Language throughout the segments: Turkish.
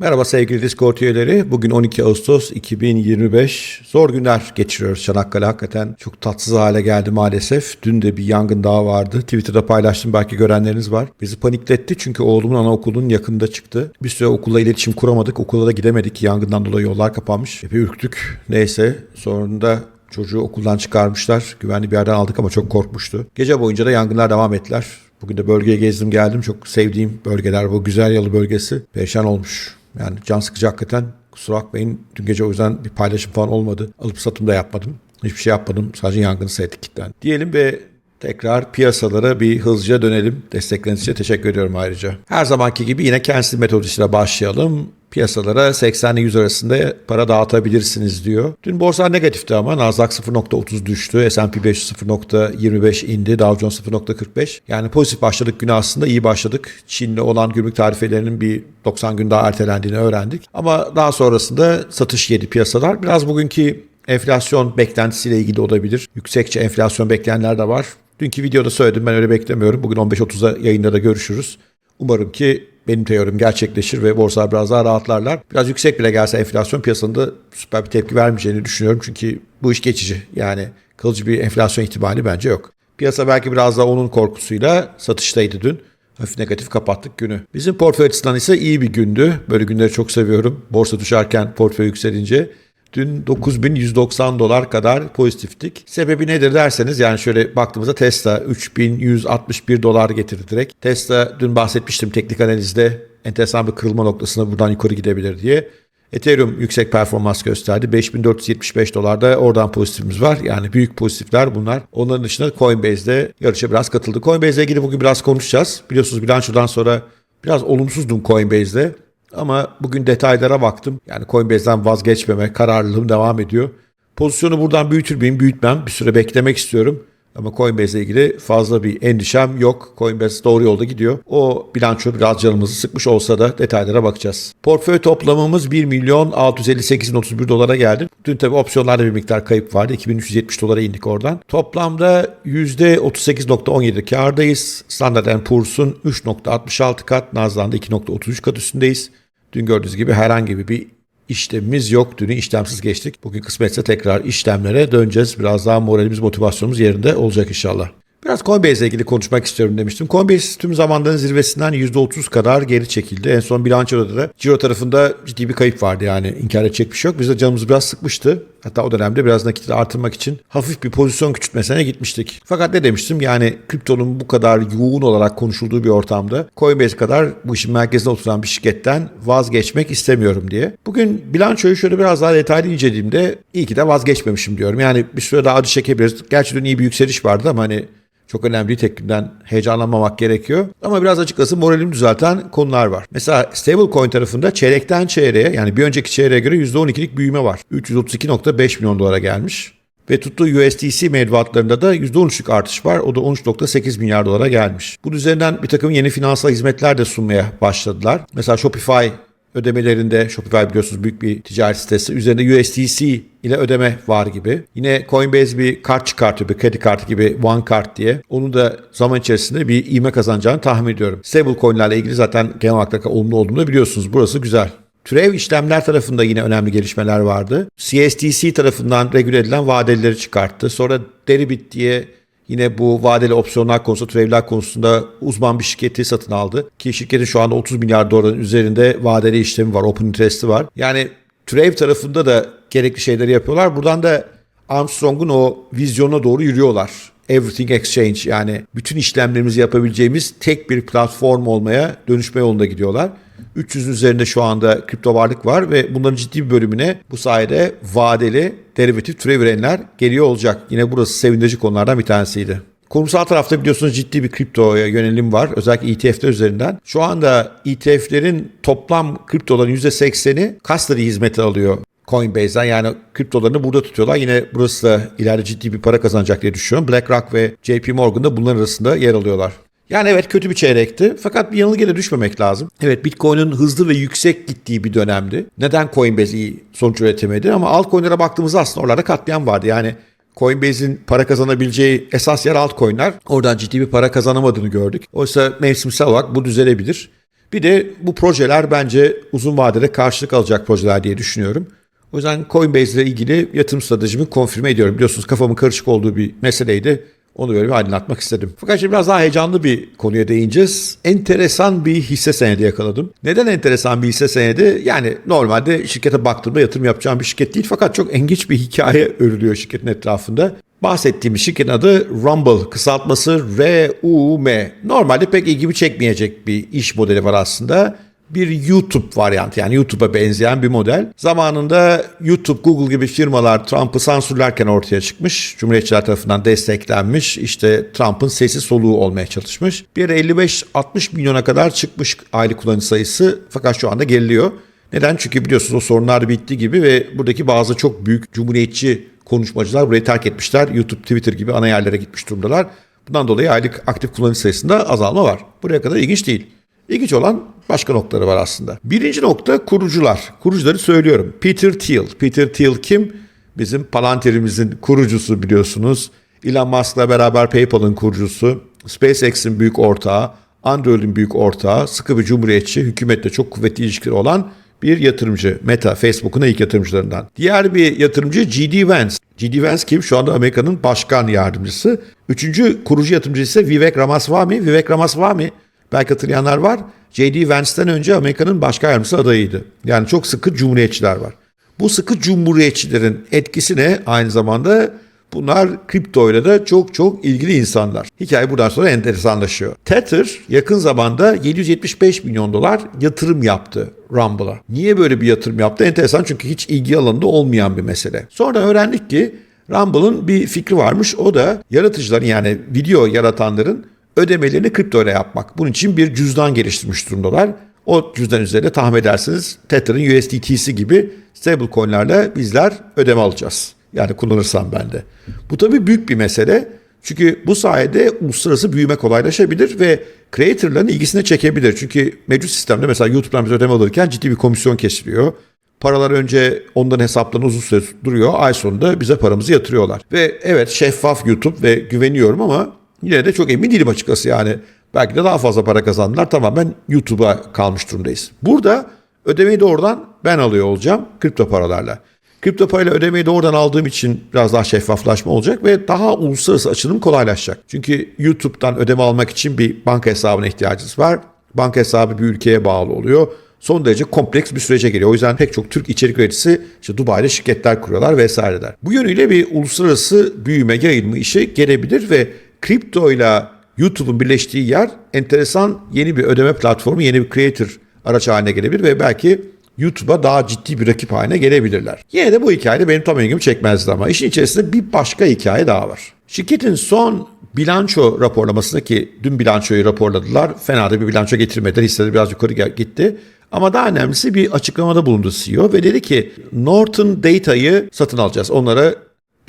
Merhaba sevgili Discord üyeleri. Bugün 12 Ağustos 2025. Zor günler geçiriyoruz Çanakkale. Hakikaten çok tatsız hale geldi maalesef. Dün de bir yangın daha vardı. Twitter'da paylaştım belki görenleriniz var. Bizi panikletti çünkü oğlumun anaokulunun yakında çıktı. Bir süre okulla iletişim kuramadık. Okula da gidemedik. Yangından dolayı yollar kapanmış. Epey ürktük. Neyse sonunda çocuğu okuldan çıkarmışlar. Güvenli bir yerden aldık ama çok korkmuştu. Gece boyunca da yangınlar devam ettiler. Bugün de bölgeye gezdim geldim. Çok sevdiğim bölgeler bu güzel yalı bölgesi. Perişan olmuş. Yani can sıkıcı hakikaten. Kusura bakmayın. Dün gece o yüzden bir paylaşım falan olmadı. Alıp satım da yapmadım. Hiçbir şey yapmadım. Sadece yangını seyrettik kilitlen. Diyelim ve tekrar piyasalara bir hızlıca dönelim. Destekleriniz için teşekkür ediyorum ayrıca. Her zamanki gibi yine kendisi metoduyla başlayalım. Piyasalara 80 ile 100 arasında para dağıtabilirsiniz diyor. Dün borsa negatifti ama Nasdaq 0.30 düştü. S&P 500 0.25 indi. Dow Jones 0.45. Yani pozitif başladık güne aslında iyi başladık. Çin'le olan gümrük tarifelerinin bir 90 gün daha ertelendiğini öğrendik. Ama daha sonrasında satış yedi piyasalar. Biraz bugünkü enflasyon beklentisiyle ilgili olabilir. Yüksekçe enflasyon bekleyenler de var. Dünkü videoda söyledim ben öyle beklemiyorum. Bugün 15.30'da yayında da görüşürüz. Umarım ki benim teorim gerçekleşir ve borsalar biraz daha rahatlarlar. Biraz yüksek bile gelse enflasyon piyasanında süper bir tepki vermeyeceğini düşünüyorum. Çünkü bu iş geçici. Yani kalıcı bir enflasyon ihtimali bence yok. Piyasa belki biraz da onun korkusuyla satıştaydı dün. Hafif negatif kapattık günü. Bizim portföy açısından ise iyi bir gündü. Böyle günleri çok seviyorum. Borsa düşerken portföy yükselince. Dün 9190 dolar kadar pozitiftik. Sebebi nedir derseniz yani şöyle baktığımızda Tesla 3161 dolar getirdi direkt. Tesla dün bahsetmiştim teknik analizde enteresan bir kırılma noktasına buradan yukarı gidebilir diye. Ethereum yüksek performans gösterdi. 5475 dolarda oradan pozitifimiz var. Yani büyük pozitifler bunlar. Onların dışında Coinbase'de yarışa biraz katıldı. Coinbase ile ilgili bugün biraz konuşacağız. Biliyorsunuz bilançodan sonra biraz olumsuzdum Coinbase'de. Ama bugün detaylara baktım. Yani Coinbase'den vazgeçmeme kararlılığım devam ediyor. Pozisyonu buradan büyütür müyüm? Büyütmem. Bir süre beklemek istiyorum. Ama Coinbase ile ilgili fazla bir endişem yok. Coinbase doğru yolda gidiyor. O bilanço biraz canımızı sıkmış olsa da detaylara bakacağız. Portföy toplamımız 1 milyon 658 31 dolara geldi. Dün tabi opsiyonlarda bir miktar kayıp vardı. 2370 dolara indik oradan. Toplamda %38.17 kardayız. Standard Poor's'un 3.66 kat, Nasdaq'ın da 2.33 kat üstündeyiz. Dün gördüğünüz gibi herhangi bir işlemimiz yok. Dünü işlemsiz geçtik. Bugün kısmetse tekrar işlemlere döneceğiz. Biraz daha moralimiz, motivasyonumuz yerinde olacak inşallah. Biraz Coinbase ile ilgili konuşmak istiyorum demiştim. Coinbase tüm zamanların zirvesinden %30 kadar geri çekildi. En son bilançoda da Ciro tarafında ciddi bir kayıp vardı yani inkar edecek bir şey yok. Biz de canımız biraz sıkmıştı. Hatta o dönemde biraz nakiti artırmak için hafif bir pozisyon küçültmesine gitmiştik. Fakat ne demiştim yani kriptonun bu kadar yoğun olarak konuşulduğu bir ortamda Coinbase kadar bu işin merkezine oturan bir şirketten vazgeçmek istemiyorum diye. Bugün bilançoyu şöyle biraz daha detaylı incelediğimde iyi ki de vazgeçmemişim diyorum. Yani bir süre daha acı çekebiliriz. Gerçi dün iyi bir yükseliş vardı ama hani çok önemli tek günden heyecanlanmamak gerekiyor. Ama biraz açıkçası moralimi düzelten konular var. Mesela stablecoin tarafında çeyrekten çeyreğe yani bir önceki çeyreğe göre %12'lik büyüme var. 332.5 milyon dolara gelmiş. Ve tuttuğu USDC mevduatlarında da %13'lük artış var. O da 13.8 milyar dolara gelmiş. Bunun üzerinden bir takım yeni finansal hizmetler de sunmaya başladılar. Mesela Shopify ödemelerinde Shopify biliyorsunuz büyük bir ticaret sitesi. Üzerinde USDC ile ödeme var gibi. Yine Coinbase bir kart çıkartıyor, bir kredi kartı gibi One Card diye. Onu da zaman içerisinde bir ivme kazanacağını tahmin ediyorum. Stablecoin'lerle ilgili zaten genel olarak olumlu olduğunu biliyorsunuz. Burası güzel. Türev işlemler tarafında yine önemli gelişmeler vardı. CSTC tarafından regüle edilen vadelileri çıkarttı. Sonra Deribit diye Yine bu vadeli opsiyonlar konusunda, türevler konusunda uzman bir şirketi satın aldı. Ki şirketin şu anda 30 milyar doların üzerinde vadeli işlemi var, open interest'i var. Yani türev tarafında da gerekli şeyleri yapıyorlar. Buradan da Armstrong'un o vizyona doğru yürüyorlar. Everything Exchange yani bütün işlemlerimizi yapabileceğimiz tek bir platform olmaya dönüşme yolunda gidiyorlar. 300'ün üzerinde şu anda kripto varlık var ve bunların ciddi bir bölümüne bu sayede vadeli derivatif türev verenler geliyor olacak. Yine burası sevindirici konulardan bir tanesiydi. Kurumsal tarafta biliyorsunuz ciddi bir kriptoya yönelim var. Özellikle ETF'ler üzerinden. Şu anda ETF'lerin toplam kriptoların %80'i custody hizmeti alıyor. Coinbase'den yani kriptolarını burada tutuyorlar. Yine burası da ileride ciddi bir para kazanacak diye düşünüyorum. BlackRock ve JP Morgan da bunların arasında yer alıyorlar. Yani evet kötü bir çeyrekti fakat bir yanılgıyla düşmemek lazım. Evet Bitcoin'in hızlı ve yüksek gittiği bir dönemdi. Neden Coinbase iyi sonuç üretemedi ama altcoin'lere baktığımızda aslında oralarda katliam vardı. Yani Coinbase'in para kazanabileceği esas yer altcoin'ler. Oradan ciddi bir para kazanamadığını gördük. Oysa mevsimsel olarak bu düzelebilir. Bir de bu projeler bence uzun vadede karşılık alacak projeler diye düşünüyorum. O yüzden Coinbase ile ilgili yatırım stratejimi konfirme ediyorum. Biliyorsunuz kafamın karışık olduğu bir meseleydi. Onu böyle bir aydınlatmak istedim. Fakat şimdi biraz daha heyecanlı bir konuya değineceğiz. Enteresan bir hisse senedi yakaladım. Neden enteresan bir hisse senedi? Yani normalde şirkete baktığımda yatırım yapacağım bir şirket değil. Fakat çok engiç bir hikaye örülüyor şirketin etrafında. Bahsettiğim şirketin adı Rumble. Kısaltması R-U-M. Normalde pek ilgimi çekmeyecek bir iş modeli var aslında bir YouTube varyantı yani YouTube'a benzeyen bir model. Zamanında YouTube, Google gibi firmalar Trump'ı sansürlerken ortaya çıkmış. Cumhuriyetçiler tarafından desteklenmiş. İşte Trump'ın sesi soluğu olmaya çalışmış. Bir yere 55-60 milyona kadar çıkmış aylık kullanıcı sayısı fakat şu anda geriliyor. Neden? Çünkü biliyorsunuz o sorunlar bitti gibi ve buradaki bazı çok büyük cumhuriyetçi konuşmacılar burayı terk etmişler. YouTube, Twitter gibi ana yerlere gitmiş durumdalar. Bundan dolayı aylık aktif kullanıcı sayısında azalma var. Buraya kadar ilginç değil. İlginç olan başka noktaları var aslında. Birinci nokta kurucular. Kurucuları söylüyorum. Peter Thiel. Peter Thiel kim? Bizim Palantir'imizin kurucusu biliyorsunuz. Elon Musk'la beraber PayPal'ın kurucusu. SpaceX'in büyük ortağı. Android'in büyük ortağı. Sıkı bir cumhuriyetçi. Hükümetle çok kuvvetli ilişkileri olan bir yatırımcı. Meta, Facebook'un ilk yatırımcılarından. Diğer bir yatırımcı G.D. Vance. G.D. Vance kim? Şu anda Amerika'nın başkan yardımcısı. Üçüncü kurucu yatırımcı ise Vivek Ramaswamy. Vivek Ramaswamy Belki hatırlayanlar var. J.D. Vance'den önce Amerika'nın başka yardımcısı adayıydı. Yani çok sıkı cumhuriyetçiler var. Bu sıkı cumhuriyetçilerin etkisi ne? Aynı zamanda bunlar kripto ile de çok çok ilgili insanlar. Hikaye buradan sonra enteresanlaşıyor. Tether yakın zamanda 775 milyon dolar yatırım yaptı Rumble'a. Niye böyle bir yatırım yaptı? Enteresan çünkü hiç ilgi alanında olmayan bir mesele. Sonra öğrendik ki Rumble'ın bir fikri varmış. O da yaratıcıların yani video yaratanların ödemelerini kripto ile yapmak. Bunun için bir cüzdan geliştirmiş durumdalar. O cüzdan üzerinde tahmin edersiniz Tether'ın USDT'si gibi stablecoin'lerle bizler ödeme alacağız. Yani kullanırsam ben de. Bu tabii büyük bir mesele. Çünkü bu sayede uluslararası büyüme kolaylaşabilir ve creator'ların ilgisini çekebilir. Çünkü mevcut sistemde mesela YouTube'dan biz ödeme alırken ciddi bir komisyon kesiliyor. Paralar önce onların hesaplarına uzun süre duruyor. Ay sonunda bize paramızı yatırıyorlar. Ve evet şeffaf YouTube ve güveniyorum ama Yine de çok emin değilim açıkçası yani. Belki de daha fazla para kazandılar. Tamamen YouTube'a kalmış durumdayız. Burada ödemeyi doğrudan ben alıyor olacağım kripto paralarla. Kripto parayla ödemeyi doğrudan aldığım için biraz daha şeffaflaşma olacak ve daha uluslararası açılım kolaylaşacak. Çünkü YouTube'dan ödeme almak için bir banka hesabına ihtiyacınız var. Banka hesabı bir ülkeye bağlı oluyor. Son derece kompleks bir sürece geliyor. O yüzden pek çok Türk içerik üreticisi işte Dubai'de şirketler kuruyorlar vesaireler. Bu yönüyle bir uluslararası büyüme, yayılma işi gelebilir ve kripto ile YouTube'un birleştiği yer enteresan yeni bir ödeme platformu, yeni bir creator araç haline gelebilir ve belki YouTube'a daha ciddi bir rakip haline gelebilirler. Yine de bu hikayede benim tam ilgimi çekmezdi ama işin içerisinde bir başka hikaye daha var. Şirketin son bilanço raporlamasında ki dün bilançoyu raporladılar. Fena da bir bilanço getirmediler. Hisseleri biraz yukarı gitti. Ama daha önemlisi bir açıklamada bulundu CEO ve dedi ki Norton Data'yı satın alacağız. Onlara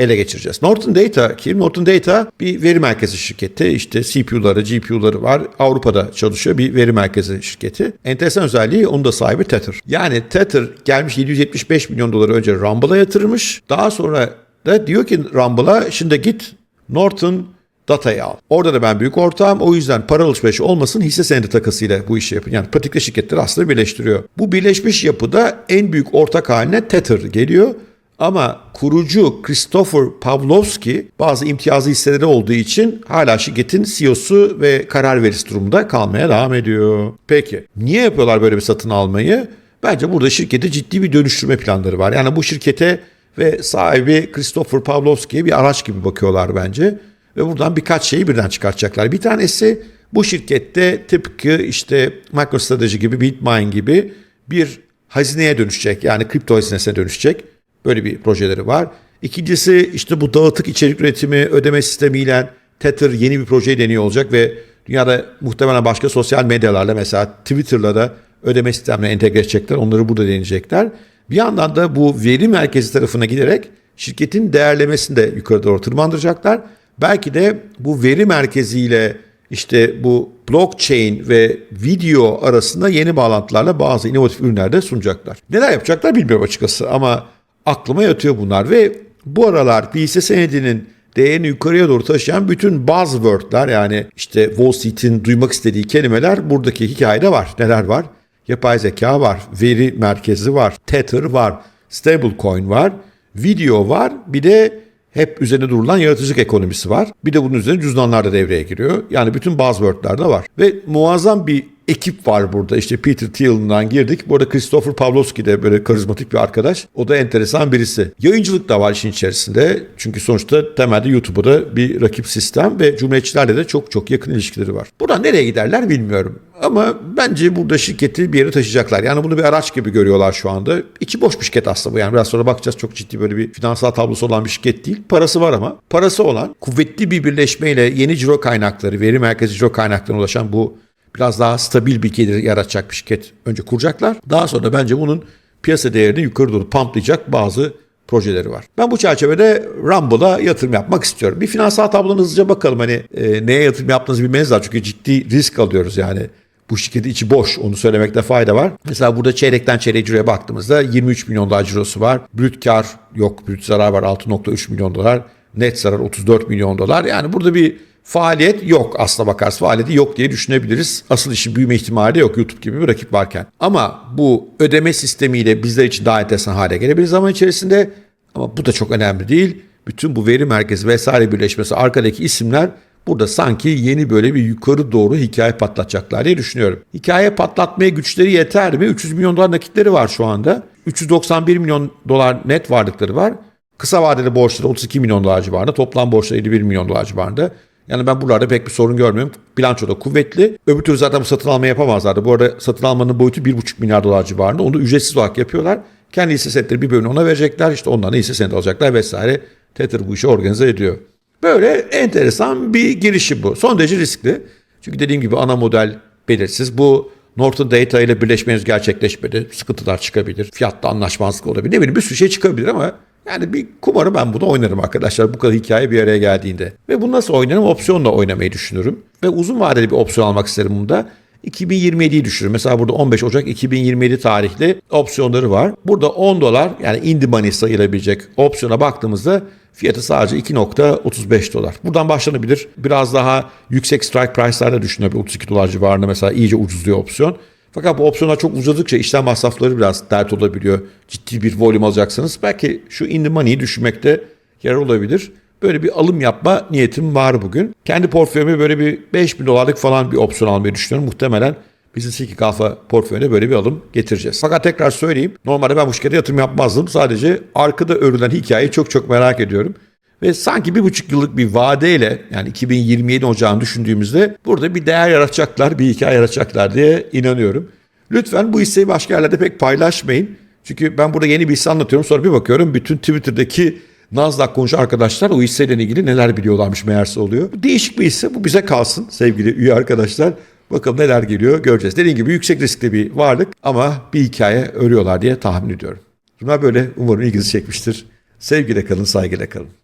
ele geçireceğiz. Norton Data kim? Norton Data bir veri merkezi şirketi. İşte CPU'ları, GPU'ları var. Avrupa'da çalışıyor bir veri merkezi şirketi. Enteresan özelliği onun da sahibi Tether. Yani Tether gelmiş 775 milyon doları önce Rumble'a yatırmış. Daha sonra da diyor ki Rumble'a şimdi git Norton datayı al. Orada da ben büyük ortağım. O yüzden para alışverişi olmasın hisse senedi takasıyla bu işi yapın. Yani pratikte şirketleri aslında birleştiriyor. Bu birleşmiş yapıda en büyük ortak haline Tether geliyor. Ama kurucu Christopher Pavlovski bazı imtiyazlı hisseleri olduğu için hala şirketin CEO'su ve karar verisi durumunda kalmaya devam ediyor. Peki niye yapıyorlar böyle bir satın almayı? Bence burada şirkete ciddi bir dönüştürme planları var. Yani bu şirkete ve sahibi Christopher Pavlovski'ye bir araç gibi bakıyorlar bence. Ve buradan birkaç şeyi birden çıkartacaklar. Bir tanesi bu şirkette tıpkı işte MicroStrategy gibi, Bitmine gibi bir hazineye dönüşecek. Yani kripto hazinesine dönüşecek. Böyle bir projeleri var. İkincisi işte bu dağıtık içerik üretimi ödeme sistemiyle Tether yeni bir projeyi deniyor olacak ve dünyada muhtemelen başka sosyal medyalarla mesela Twitter'la da ödeme sistemine entegre edecekler. Onları burada deneyecekler. Bir yandan da bu veri merkezi tarafına giderek şirketin değerlemesini de yukarı doğru tırmandıracaklar. Belki de bu veri merkeziyle işte bu blockchain ve video arasında yeni bağlantılarla bazı inovatif ürünler de sunacaklar. Neler yapacaklar bilmiyorum açıkçası ama aklıma yatıyor bunlar ve bu aralar hisse senedinin değerini yukarıya doğru taşıyan bütün buzzword'lar yani işte Wall Street'in duymak istediği kelimeler buradaki hikayede var. Neler var? Yapay zeka var, veri merkezi var, Tether var, stablecoin var, video var, bir de hep üzerine durulan yaratıcılık ekonomisi var. Bir de bunun üzerine cüzdanlar da devreye giriyor. Yani bütün buzzword'lar da var. Ve muazzam bir ekip var burada. İşte Peter Thiel'dan girdik. Bu arada Christopher Pavlovski de böyle karizmatik bir arkadaş. O da enteresan birisi. Yayıncılık da var işin içerisinde. Çünkü sonuçta temelde YouTube'da bir rakip sistem ve cumhuriyetçilerle de çok çok yakın ilişkileri var. Buradan nereye giderler bilmiyorum. Ama bence burada şirketi bir yere taşıyacaklar. Yani bunu bir araç gibi görüyorlar şu anda. İçi boş bir şirket aslında bu. Yani biraz sonra bakacağız çok ciddi böyle bir finansal tablosu olan bir şirket değil. Parası var ama parası olan kuvvetli bir birleşmeyle yeni ciro kaynakları, veri merkezi ciro kaynaklarına ulaşan bu biraz daha stabil bir gelir yaratacak bir şirket önce kuracaklar. Daha sonra bence bunun piyasa değerini yukarı doğru pamplayacak bazı projeleri var. Ben bu çerçevede Rumble'a yatırım yapmak istiyorum. Bir finansal tablona hızlıca bakalım hani e, neye yatırım yaptığınızı bilmeniz lazım. Çünkü ciddi risk alıyoruz yani. Bu şirketin içi boş onu söylemekte fayda var. Mesela burada çeyrekten çeyreğe ciroya baktığımızda 23 milyon dolar cirosu var. Brüt kar yok, brüt zarar var 6.3 milyon dolar. Net zarar 34 milyon dolar. Yani burada bir faaliyet yok aslına bakarız. Faaliyeti yok diye düşünebiliriz. Asıl işin büyüme ihtimali de yok YouTube gibi bir rakip varken. Ama bu ödeme sistemiyle bizler için daha enteresan hale gelebilir zaman içerisinde. Ama bu da çok önemli değil. Bütün bu veri merkezi vesaire birleşmesi arkadaki isimler burada sanki yeni böyle bir yukarı doğru hikaye patlatacaklar diye düşünüyorum. Hikaye patlatmaya güçleri yeter mi? 300 milyon dolar nakitleri var şu anda. 391 milyon dolar net varlıkları var. Kısa vadeli borçları 32 milyon dolar civarında. Toplam borçları 51 milyon dolar civarında. Yani ben buralarda pek bir sorun görmüyorum. Bilanço da kuvvetli. Öbür türlü zaten bu satın alma yapamazlardı. Bu arada satın almanın boyutu 1,5 milyar dolar civarında. Onu ücretsiz olarak yapıyorlar. Kendi hisse senetleri bir bölümünü ona verecekler. İşte ondan da hisse senedi alacaklar vesaire. Tether bu işi organize ediyor. Böyle enteresan bir girişim bu. Son derece riskli. Çünkü dediğim gibi ana model belirsiz. Bu Norton Data ile birleşmeniz gerçekleşmedi. Sıkıntılar çıkabilir. Fiyatta anlaşmazlık olabilir. Ne bileyim bir sürü şey çıkabilir ama yani bir kumarı ben bunu oynarım arkadaşlar bu kadar hikaye bir araya geldiğinde. Ve bunu nasıl oynarım? Opsiyonla oynamayı düşünürüm. Ve uzun vadeli bir opsiyon almak isterim bunda. 2027'yi düşürürüm. Mesela burada 15 Ocak 2027 tarihli opsiyonları var. Burada 10 dolar yani in the money sayılabilecek opsiyona baktığımızda fiyatı sadece 2.35 dolar. Buradan başlanabilir. Biraz daha yüksek strike price'larda düşünebilir. 32 dolar civarında mesela iyice ucuzluyor opsiyon. Fakat bu opsiyonlar çok uzadıkça işlem masrafları biraz dert olabiliyor. Ciddi bir volüm alacaksınız. Belki şu in the money'i düşünmekte yer olabilir. Böyle bir alım yapma niyetim var bugün. Kendi portföyüme böyle bir 5 bin dolarlık falan bir opsiyon almayı düşünüyorum. Muhtemelen Business 2 Alpha portföyüne böyle bir alım getireceğiz. Fakat tekrar söyleyeyim. Normalde ben bu şirkete yatırım yapmazdım. Sadece arkada örülen hikayeyi çok çok merak ediyorum. Ve sanki bir buçuk yıllık bir vadeyle yani 2027 ocağını düşündüğümüzde burada bir değer yaratacaklar, bir hikaye yaratacaklar diye inanıyorum. Lütfen bu hisseyi başka yerlerde pek paylaşmayın. Çünkü ben burada yeni bir hisse anlatıyorum sonra bir bakıyorum bütün Twitter'daki Nasdaq konuş arkadaşlar o hisseyle ilgili neler biliyorlarmış meğerse oluyor. Bu değişik bir hisse bu bize kalsın sevgili üye arkadaşlar. Bakalım neler geliyor göreceğiz. Dediğim gibi yüksek riskli bir varlık ama bir hikaye örüyorlar diye tahmin ediyorum. Bunlar böyle umarım ilginizi çekmiştir. Sevgiyle kalın, saygıyla kalın.